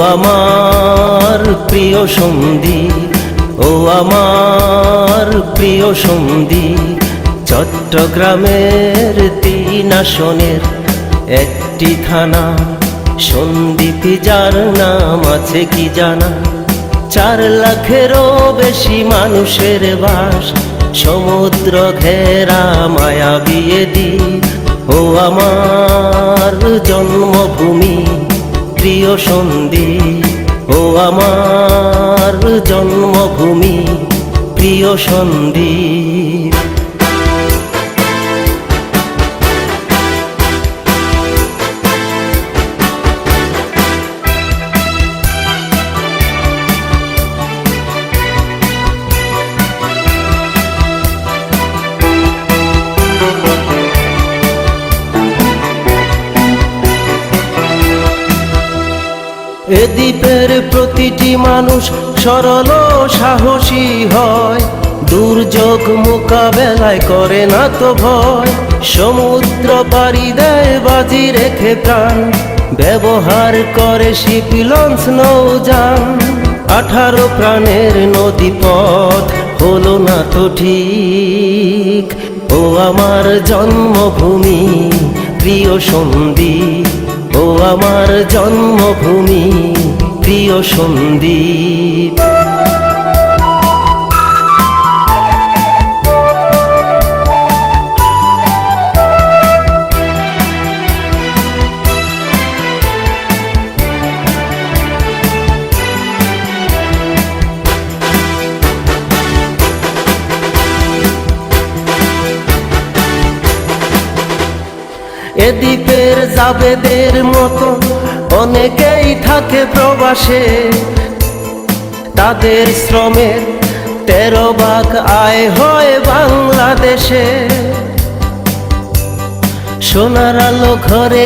আমার প্রিয় সন্ধি, ও আমার প্রিয় সন্ধি, চট্টগ্রামের তিন আসনের একটি থানা সন্দীপ যার নাম আছে কি জানা? চার লাখেরও বেশি মানুষের বাস, সমুদ্র ঘেরা মায়া বিয়ে দি, ও আমার জন্মভূমি। প্রিয় সন্ধি ও আমার জন্মভূমি প্রিয় সন্দীপ এ দ্বীপের প্রতিটি মানুষ সরল সাহসী হয়। দুর্যোগ মোকাবেলায় করে না তো ভয়। সমুদ্র পাড়ি দেয়, বাজি রেখে প্রাণ। ব্যবহার করে শিপ লঞ্চ নৌযান। আঠারো প্রাণের নদী পথ হলো না তো ঠিক। ও আমার জন্মভূমি, প্রিয় সন্দীপ। আমার জন্মভূমি প্রিয় সন্দীপ। এ যাবেদের মতো অনেকেই থাকে প্রবাসে। তাদের শ্রমের তেরো ভাগ আয় হয় বাংলাদেশে। সোনার আলো ঘরে